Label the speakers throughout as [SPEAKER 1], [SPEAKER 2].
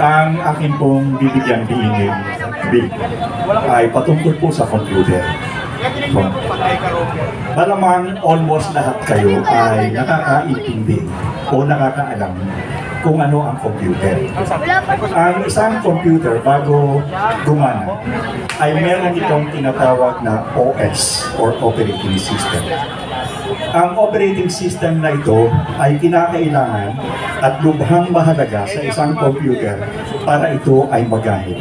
[SPEAKER 1] Ang akin pong bibigyan diinig big ay patungkol po sa computer. So, malamang almost lahat kayo ay nakakaintindi o nakakaalam kung ano ang computer. Ang isang computer bago gumana ay meron itong tinatawag na OS or operating system. Ang operating system na ito ay kinakailangan at lubhang mahalaga sa isang computer para ito ay magamit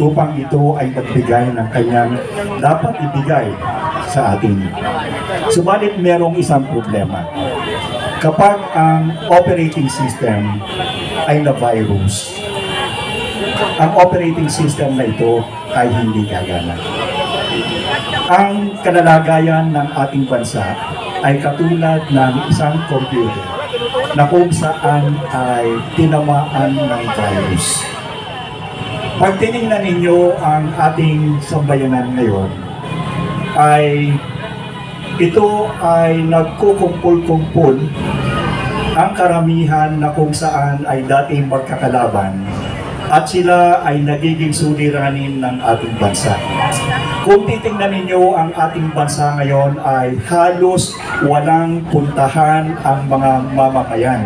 [SPEAKER 1] upang ito ay magbigay ng kanyang dapat ibigay sa atin. Subalit merong isang problema. Kapag ang operating system ay na-virus, ang operating system na ito ay hindi gagana. Ang kalalagayan ng ating bansa ay katulad ng isang computer na kung saan ay tinamaan ng virus. Pag tinignan ninyo ang ating sambayanan ngayon, ay ito ay nagkukumpul-kumpul ang karamihan na kung saan ay dating magkakalaban at sila ay nagiging suliranin ng ating bansa. Kung titingnan ninyo ang ating bansa ngayon ay halos walang puntahan ang mga mamamayan.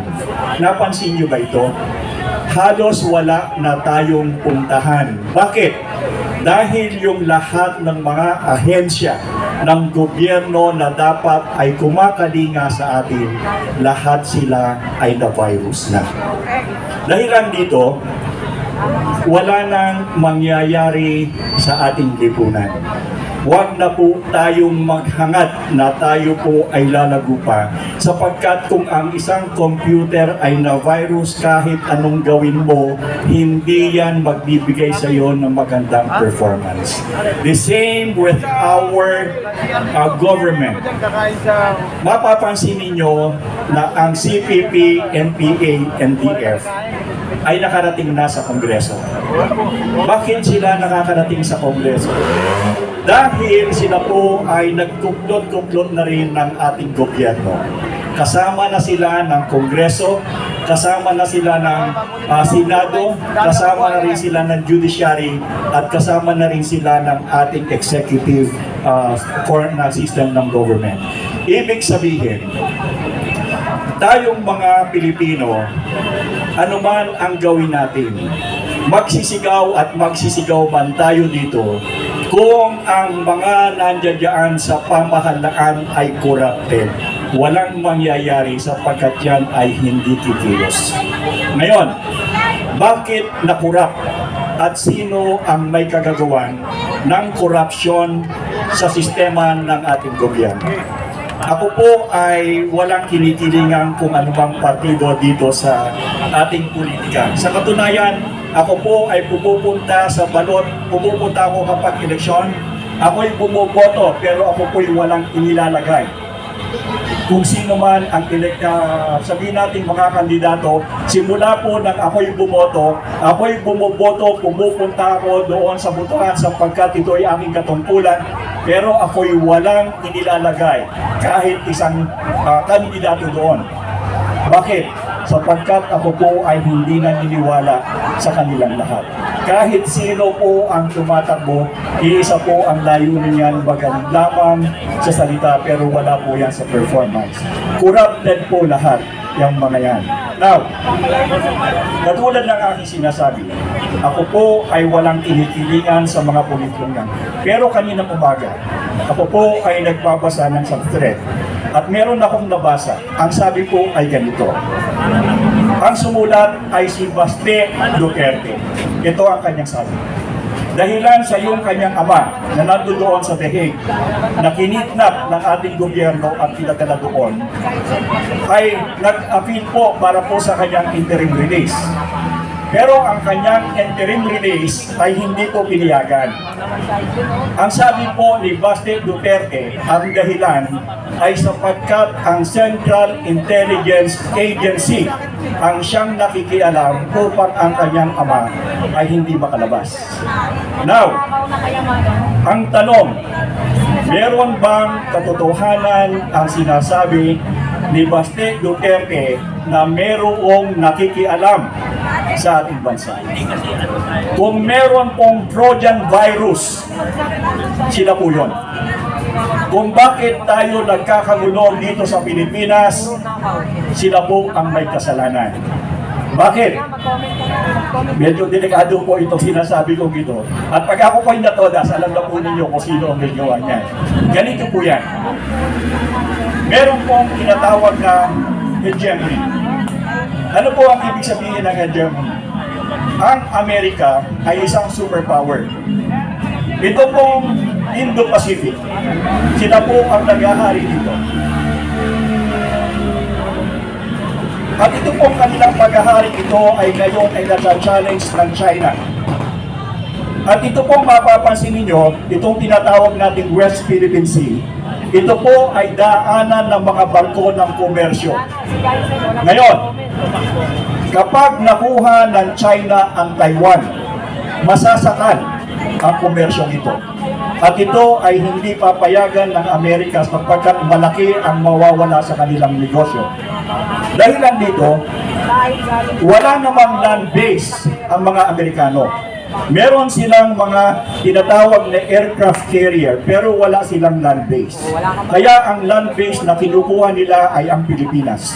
[SPEAKER 1] Napansin nyo ba ito? Halos wala na tayong puntahan. Bakit? Dahil yung lahat ng mga ahensya ng gobyerno na dapat ay kumakalinga sa atin, lahat sila ay na-virus na. Dahilan dito, wala nang mangyayari sa ating lipunan. Huwag na po tayong maghangad na tayo po ay lalago pa sapagkat kung ang isang computer ay na virus kahit anong gawin mo, hindi yan magbibigay sa iyo ng magandang performance. The same with our uh, government mapapansin ninyo na ang CPP, NPA, NDF ay nakarating na sa Kongreso. Bakit sila nakakarating sa Kongreso? Dahil sila po ay nagkuklot-kuklot na rin ng ating gobyerno. Kasama na sila ng Kongreso, kasama na sila ng ah, Senado, kasama na rin sila ng Judiciary, at kasama na rin sila ng ating executive ah, for na system ng government. Ibig sabihin, tayong mga Pilipino, ano man ang gawin natin, magsisigaw at magsisigaw man tayo dito kung ang mga nandiyan sa pamahalaan ay corrupted. Walang mangyayari sapagkat yan ay hindi kikilos. Ngayon, bakit nakurap at sino ang may kagagawan ng korupsyon sa sistema ng ating gobyerno? Ako po ay walang kinikilingan kung bang partido dito sa ating politika. Sa katunayan, ako po ay pumupunta sa balot, pumupunta ako kapag eleksyon, ako'y bumuboto pero ako po'y walang inilalagay. Kung sino man ang elect, uh, sabihin natin mga kandidato, simula po nang ako'y bumoto, ako'y bumuboto, pumupunta ako doon sa botohan sapagkat ito ay aming katungkulan, pero ako'y walang inilalagay kahit isang ah, kandidato doon. Bakit? Sapagkat ako po ay hindi naniniwala sa kanilang lahat. Kahit sino po ang tumatakbo, iisa po ang layunin niyan bagan lamang sa salita pero wala po yan sa performance. Corrupted po lahat yung mga yan. Now, katulad ng aking sinasabi, ako po ay walang kinikilingan sa mga politikong yan. Pero kaninang umaga, ako po ay nagbabasa ng sa thread at meron akong nabasa. Ang sabi po ay ganito. Ang sumulat ay si Baste Duterte. Ito ang kanyang sabi. Dahilan sa iyong kanyang ama na nandoon sa Hague na kinidnap ng ating gobyerno at pinadala doon ay nag-appeal po para po sa kanyang interim release. Pero ang kanyang interim release ay hindi po piniyagan. Ang sabi po ni Baste Duterte, ang dahilan ay sapagkat ang Central Intelligence Agency ang siyang nakikialam upang ang kanyang ama ay hindi makalabas. Now, ang tanong, meron bang katotohanan ang sinasabi ni Baste Duterte na merong nakikialam sa ating bansa. Kung meron pong Trojan virus, sila po yun. Kung bakit tayo nagkakagulo dito sa Pilipinas, sila po ang may kasalanan. Bakit? Medyo delikado po itong sinasabi ko ito. At pag ako po'y natodas, alam na po ninyo kung sino ang may gawa niyan. Ganito po yan. Meron pong tinatawag na hegemony. Ano po ang ibig sabihin ng hegemony? Ang Amerika ay isang superpower. Ito pong Indo-Pacific. Sila po ang nag-ahari dito. At ito pong kanilang paghahari ito ay ngayon ay nasa-challenge ng China. At ito pong mapapansin ninyo, itong tinatawag nating West Philippine Sea, ito po ay daanan ng mga barko ng komersyo. Ngayon, kapag nakuha ng China ang Taiwan, masasakal ang komersyong ito. At ito ay hindi papayagan ng Amerika sapagkat malaki ang mawawala sa kanilang negosyo. Dahilan dito, wala namang land base ang mga Amerikano. Meron silang mga tinatawag na aircraft carrier pero wala silang land base. Kaya ang land base na kinukuha nila ay ang Pilipinas.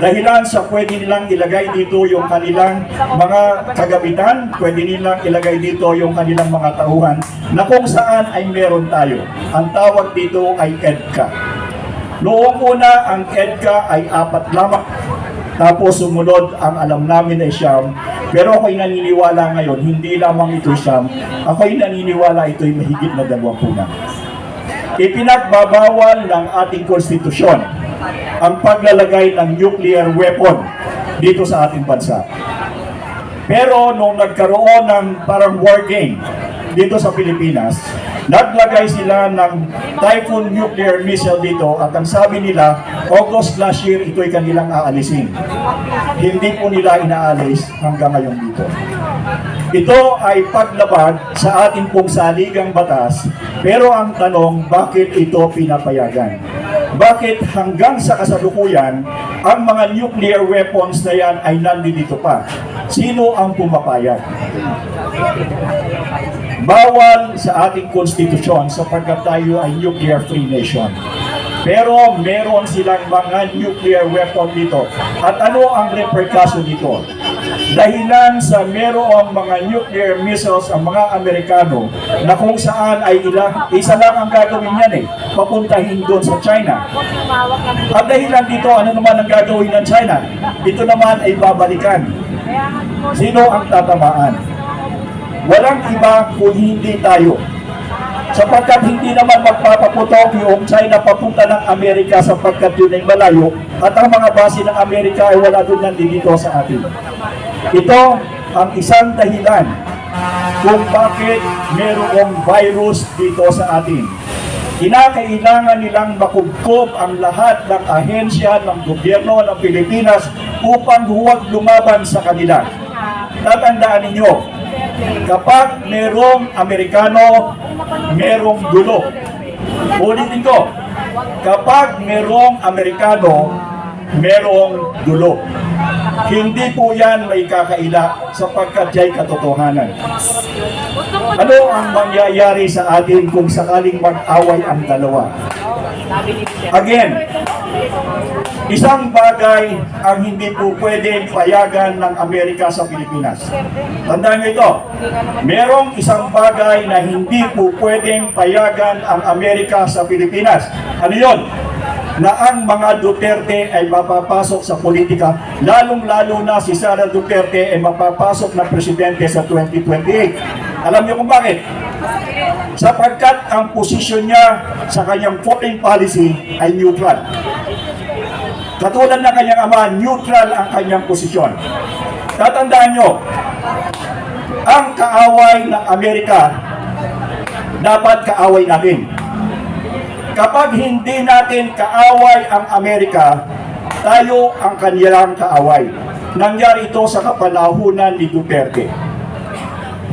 [SPEAKER 1] Dahilan sa pwede nilang ilagay dito yung kanilang mga kagamitan, pwede nilang ilagay dito yung kanilang mga tauhan na kung saan ay meron tayo. Ang tawag dito ay EDCA. Noong una, ang EDCA ay apat lamang. Tapos sumunod ang alam namin ay siyam. Pero ako'y naniniwala ngayon, hindi lamang ito siyam. Ako'y naniniwala ito'y mahigit na dalawang na. Ipinagbabawal ng ating konstitusyon ang paglalagay ng nuclear weapon dito sa ating bansa. Pero nung nagkaroon ng parang war game dito sa Pilipinas, naglagay sila ng Typhoon nuclear missile dito at ang sabi nila, August last year, ito'y kanilang aalisin. Hindi po nila inaalis hanggang ngayon dito. Ito ay paglabag sa ating pong saligang batas, pero ang tanong, bakit ito pinapayagan? Bakit hanggang sa kasalukuyan, ang mga nuclear weapons na yan ay nandito pa? Sino ang pumapayag? Bawal sa ating konstitusyon sapagkat tayo ay nuclear-free nation. Pero meron silang mga nuclear weapon dito. At ano ang repercussion dito? Dahilan sa merong mga nuclear missiles ang mga Amerikano na kung saan ay ila, isa lang ang gagawin yan eh, papuntahin doon sa China. At dahilan dito, ano naman ang gagawin ng China? Ito naman ay babalikan. Sino ang tatamaan? Walang iba kung hindi tayo. Sapagkat hindi naman magpapaputok yung China papunta ng Amerika sapagkat yun ay malayo at ang mga base ng Amerika ay wala doon nandito sa atin. Ito ang isang dahilan kung bakit mayroong virus dito sa atin. Kinakailangan nilang makubkob ang lahat ng ahensya ng gobyerno ng Pilipinas upang huwag lumaban sa kanila. Tatandaan ninyo, kapag merong Amerikano, merong gulo. Ulitin ko, kapag merong Amerikano, merong gulo. Hindi po yan may kakaila sapagkat yay katotohanan. Ano ang mangyayari sa atin kung sakaling mag-away ang dalawa? Again, isang bagay ang hindi po pwedeng payagan ng Amerika sa Pilipinas. Tandaan niyo ito, merong isang bagay na hindi po pwedeng payagan ang Amerika sa Pilipinas. Ano yon? na ang mga Duterte ay mapapasok sa politika, lalong-lalo na si Sara Duterte ay mapapasok na presidente sa 2028. Alam niyo kung bakit? Sapagkat ang posisyon niya sa kanyang foreign policy ay neutral. Katulad ng kanyang ama, neutral ang kanyang posisyon. Tatandaan nyo, ang kaaway ng Amerika, dapat kaaway natin. Kapag hindi natin kaaway ang Amerika, tayo ang kanilang kaaway. Nangyari ito sa kapanahunan ni Duterte.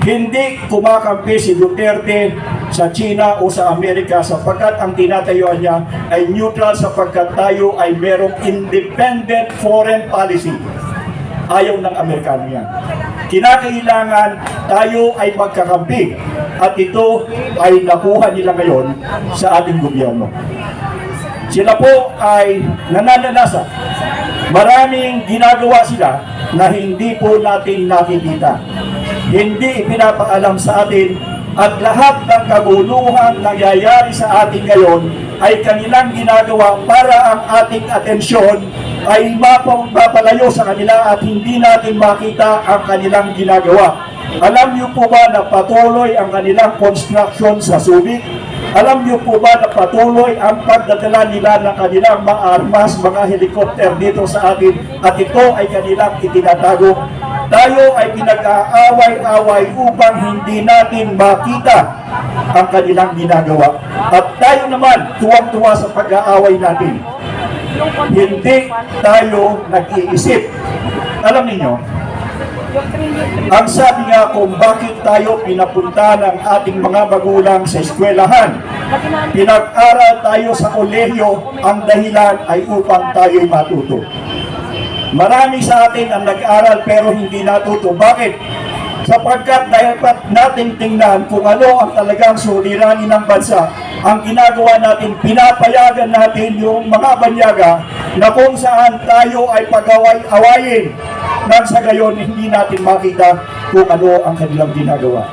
[SPEAKER 1] Hindi kumakampi si Duterte sa China o sa Amerika sapagkat ang tinatayuan niya ay neutral sapagkat tayo ay merong independent foreign policy. Ayaw ng Amerikano yan. Kinakailangan tayo ay magkakampi at ito ay nakuha nila ngayon sa ating gobyerno. Sila po ay nananalasa. Maraming ginagawa sila na hindi po natin nakikita. Hindi ipinapaalam sa atin at lahat ng kaguluhan nangyayari sa atin ngayon ay kanilang ginagawa para ang ating atensyon ay mapa- mapalayo sa kanila at hindi natin makita ang kanilang ginagawa. Alam niyo po ba na patuloy ang kanilang construction sa Subic? Alam niyo po ba na patuloy ang pagdadala nila ng kanilang mga armas, mga helikopter dito sa atin at ito ay kanilang itinatago? Tayo ay pinag-aaway-away upang hindi natin makita ang kanilang ginagawa. At tayo naman, tuwang-tuwa sa pag-aaway natin. Hindi tayo nag-iisip. Alam niyo, ang sabi nga kung bakit tayo pinapunta ng ating mga magulang sa eskwelahan, pinag-aral tayo sa kolehiyo, ang dahilan ay upang tayo'y matuto. Marami sa atin ang nag-aral pero hindi natuto. Bakit? Sapagkat dapat nating tingnan kung ano ang talagang suliranin ng bansa. Ang ginagawa natin, pinapayagan natin yung mga banyaga na kung saan tayo ay pag-away-awayin nang sa gayon hindi natin makita kung ano ang kanilang ginagawa.